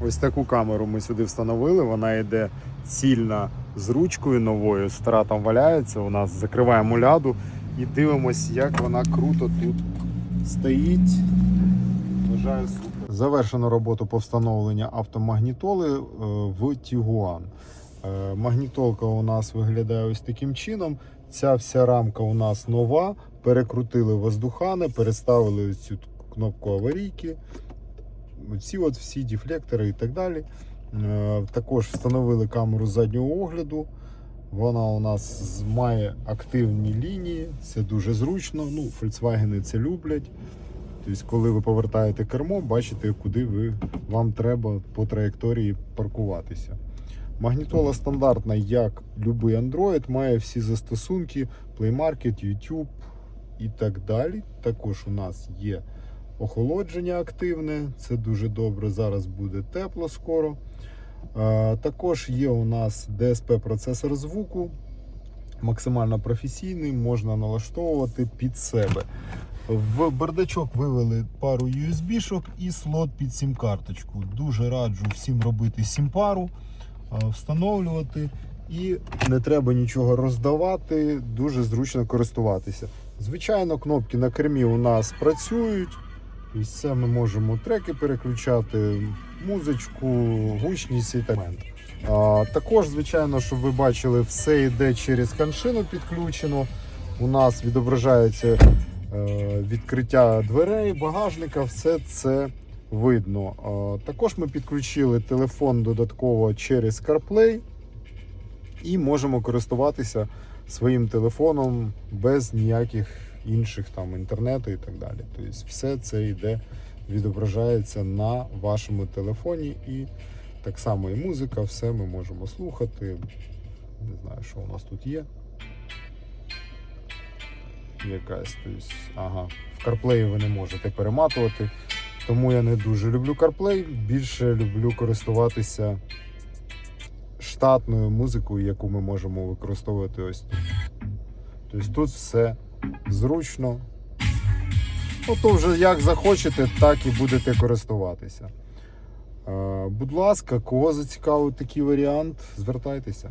Ось таку камеру ми сюди встановили. Вона йде цільна з ручкою новою. Стара там валяється. У нас закриваємо ляду і дивимось, як вона круто тут стоїть. Вважаю супер. Завершено роботу по встановленню автомагнітоли е, в Тігуан. Е, Магнітолка у нас виглядає ось таким чином. Ця вся рамка у нас нова. Перекрутили воздухани, переставили цю кнопку аварійки. Ці от всі дефлектори і так далі. Е, Також встановили камеру заднього огляду. Вона у нас має активні лінії, це дуже зручно. Ну, Volkswagen це люблять. Тобто, коли ви повертаєте кермо, бачите, куди ви, вам треба по траєкторії паркуватися. Магнітола стандартна, як будь-який Android, має всі застосунки, Play Market, YouTube і так далі. Також у нас є охолодження активне, це дуже добре. Зараз буде тепло скоро. Також є у нас DSP процесор звуку, максимально професійний, можна налаштовувати під себе. В бардачок вивели пару USB-шок і слот під сім-карточку. Дуже раджу всім робити сім-пару, встановлювати і не треба нічого роздавати, дуже зручно користуватися. Звичайно, кнопки на кермі у нас працюють. Це ми можемо треки переключати, музичку, гучність і так далі. Також, звичайно, щоб ви бачили, все йде через каншину підключено. У нас відображається е, відкриття дверей, багажника, все це видно. Також ми підключили телефон додатково через CarPlay і можемо користуватися своїм телефоном без ніяких інших там інтернету і так далі. Тобто все це йде, відображається на вашому телефоні і так само і музика, все ми можемо слухати. Не знаю, що у нас тут є. Якась, тобто, ага, в CarPlay ви не можете перематувати. Тому я не дуже люблю CarPlay, більше люблю користуватися штатною музикою, яку ми можемо використовувати ось тут. Тобто тут все зручно. Ну, то вже як захочете, так і будете користуватися. Е, Будь ласка, кого зацікавив такий варіант, звертайтеся.